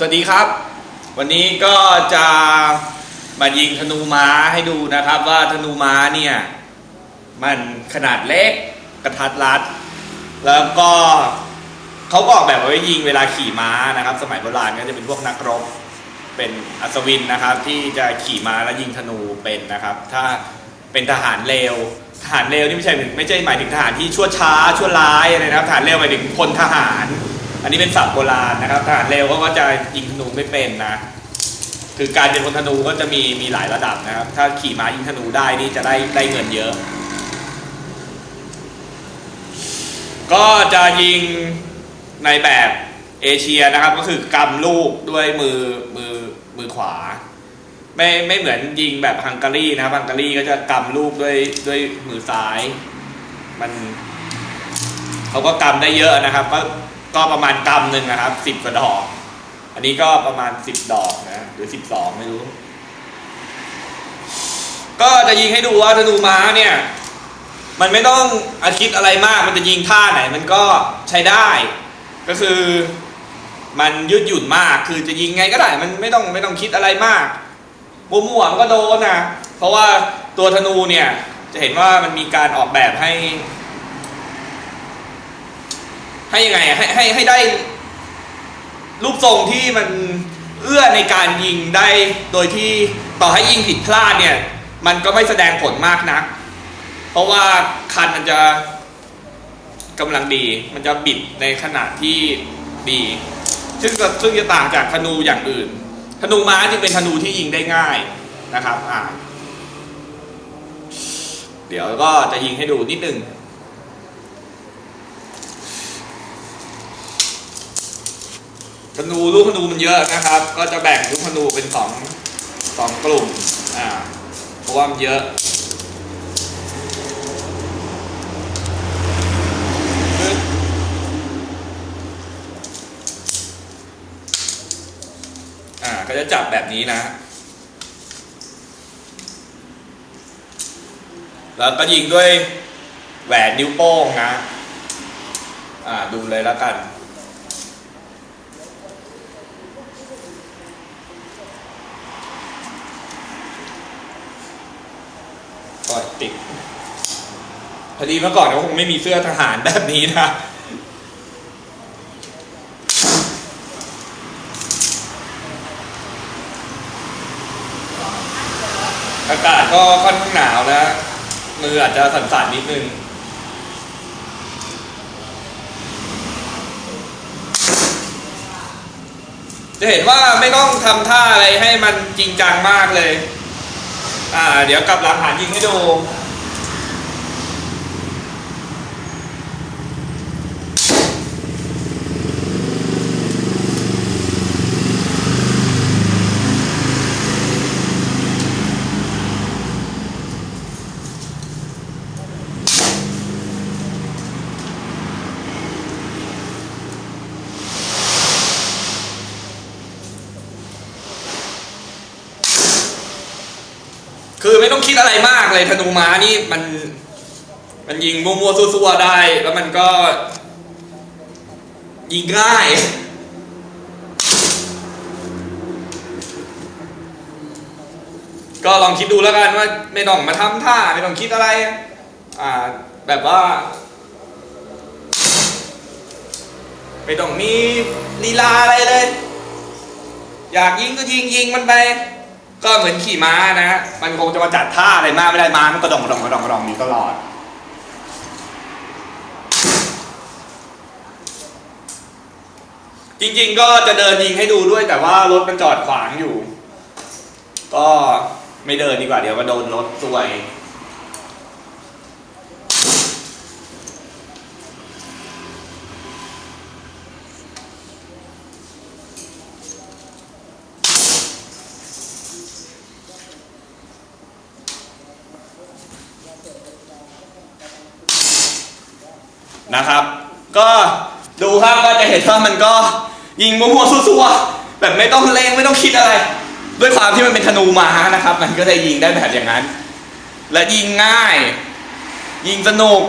สวัสดีครับ วันนี้ก็จะมายิงธนูม้าให้ดูนะครับว่าธนูม้าเนี่ย มันขนาดเล็กกระทัดรัด แล้วก็เขาบอกแบบไว้ยิงเวลาขี่ม้านะครับ สมัยโบราณก็จะเป็นพวกนักรบเป็นอัศวินนะครับ ที่จะขี่ม้าแล้วยิงธนูเป็นนะครับ ถ้าเป็นทหารเลวทหารเลวนี่ไม่ใช่ไม่ใช่หมายถึงทหารที่ชั่วช้าชั่วร้ายอะไรนะครับทหารเลวหมายถึงพลทหาร อันนี้เป็นศัพท์โบราณนะครับทหารเลวเขาก็จะยิงธนูไม่เป็นนะ คือการเป็นพลธนูก็จะมีมีหลายระดับนะครับ ถ้าขี่ม้ายิงธนูได้นี่จะได้ได้เงินเยอะ ก็จะยิงในแบบเอเชียนะครับ ก็คือกำลูกด้วยมือมือมือขวา ไม่ไม่เหมือนยิงแบบฮังการีนะครับฮังการีก็จะกำลูกด้วยด้วยมือซ้าย มันเขาก็กำได้เยอะนะครับก็ ก็ประมาณกำหนึ่งนะครับสิบกว่าดอก อันนี้ก็ประมาณสิบดอกนะหรือสิบสองไม่รู้ ก็จะยิงให้ดูว่าธนูม้าเนี่ย มันไม่ต้องอาคิดอะไรมากมันจะยิงท่าไหน มันก็ใช้ได้ ก็คือมันยืดหยุ่นมากคือจะยิงไงก็ได้ มันไม่ต้องไม่ต้องคิดอะไรมากมั่วๆมันก็โดนนะเพราะว่าตัวธนูเนี่ยจะเห็นว่ามันมีการออกแบบให้ ให้ยังไงให้ให้ให้ได้รูปทรงที่มันเอื้อในการยิงได้โดยที่ต่อให้ยิงผิดพลาดเนี่ย มันก็ไม่แสดงผลมากนัก เพราะว่าคันมันจะกำลังดี มันจะบิดในขนาดที่ดี ซึ่งซึ่งจะต่างจากธนูอย่างอื่น ธนูม้าจึงเป็นธนูที่ยิงได้ง่ายนะครับ อ่า เดี๋ยวก็จะยิงให้ดูนิดนึง ธนูลูกธนูมันเยอะนะครับ ก็จะแบ่งลูกธนูเป็นสองสองกลุ่มอ่าเพราะว่ามันเยอะอ่าก็จะจับแบบนี้นะ แล้วก็ยิงด้วยแหวนนิ้วโป้งนะ อ่าดูเลยแล้วกัน ก็ ติดพอดีเมื่อก่อนก็คงไม่มีเสื้อทหารแบบนี้นะอากาศก็ค่อนข้างหนาวนะมืออาจจะสั่นๆนิดนึงจะเห็นว่าไม่ต้องทำท่าอะไรให้มันจริงจังมากเลย อ่าเดี๋ยวกลับหลังหันยิงให้ดู คือไม่ต้องคิดอะไรมากเลยธนูม้านี่มัน มันยิงมัวๆซัวๆได้ แล้วมันก็ ยิงง่าย ก็ลองคิดดูแล้วกันว่าไม่ต้องมาทำท่าไม่ต้องคิดอะไร อ่า แบบว่า ไม่ต้องมีลีลาอะไรเลย อยากยิงก็ยิงยิงมันไป ก็เหมือนขี่ม้านะ มันคงจะมาจัดท่าอะไรมากไม่ได้ม้ามันกระดองกระดองกระดองกระดองอยู่ตลอด จริงๆก็จะเดินยิงให้ดูด้วยแต่ว่ารถมันจอดขวางอยู่ ก็ไม่เดินดีกว่าเดี๋ยวมาโดนรถสวย นะครับ ก็ดูครับก็จะเห็นว่ามันก็ยิงมั่วๆซั่วๆแบบไม่ต้องเลงไม่ต้องคิดอะไร ด้วยความที่มันเป็นธนูม้านะครับ มันก็เลยยิงได้แบบอย่างนั้น และยิงง่าย ยิงสนุก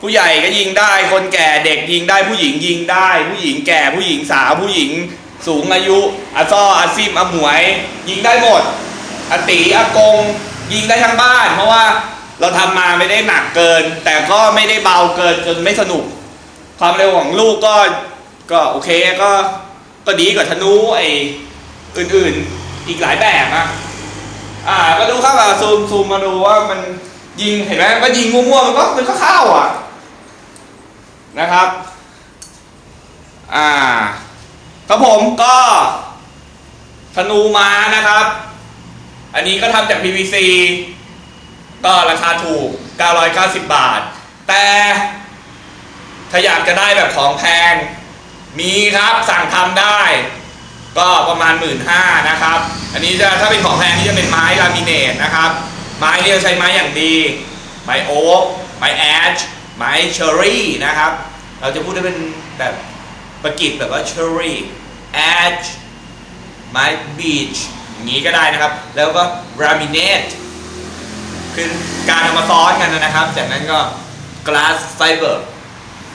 ผู้ใหญ่ก็ยิงได้ คนแก่เด็กยิงได้ผู้หญิงยิงได้ ผู้หญิงแก่ผู้หญิงสาวผู้หญิง สูงอายุอาซออาซิมอาหมวย ยิงได้หมดอตีอากงยิงได้ทั้งบ้าน เพราะว่า เราทำมาไม่ได้หนักเกิน แต่ก็ไม่ได้เบาเกินจนไม่สนุก ความเร็วของลูกก็ก็โอเคก็ก็ดีกว่าธนูไออื่นๆอีกหลายแบบอะอ่า ก็ดูเข้ากับซูมซูมมาดูว่ามันยิงเห็นไหมว่ายิงมั่วๆมันก็มันก็เข้าอะนะครับ อ่าครับผมก็ธนูมานะครับ อันนี้ก็ทำจาก PVC ก็ราคาถูก 990 บาท แต่ถ้าอยากจะได้แบบของแพง มีครับสั่งทำได้ ก็ประมาณ 1 5ื่นนะครับ อันนี้จะถ้าเป็นของแพงนี่จะเป็นไม้ลามิเนตนะครับ ไม้เนี่ยใช้ไม้อย่างดี ไม้โอ๊กไม้แอชไม้เชอรี่นะครับ เราจะพูดได้เป็นแบบประกิตแบบว่าเชอรี่แอชไม้บีชอย่างนี้ก็ได้นะครับ แล้วก็ลามิเนต คือการเอามาซ้อนกันนะครับ จากนั้นก็ glass fiber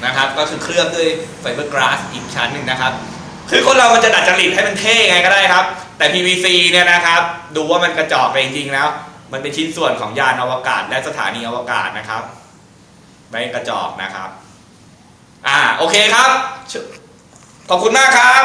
นะครับ ก็คือเคลือบด้วยไฟเบอร์ก a s s อีกชั้นหนึ่งนะครับ คือคนเรามันจะดัดจริตให้มันเท่ไงก็ได้ครับ แต่ PVC เนี่ยนะครับ ดูว่ามันกระจอกไปจริงๆแล้ว มันเป็นชิ้นส่วนของยานอวกาศ และสถานีอวกาศนะครับ ไม่กระจอกนะครับ อ่า โอเคครับ ขอบคุณมากครับ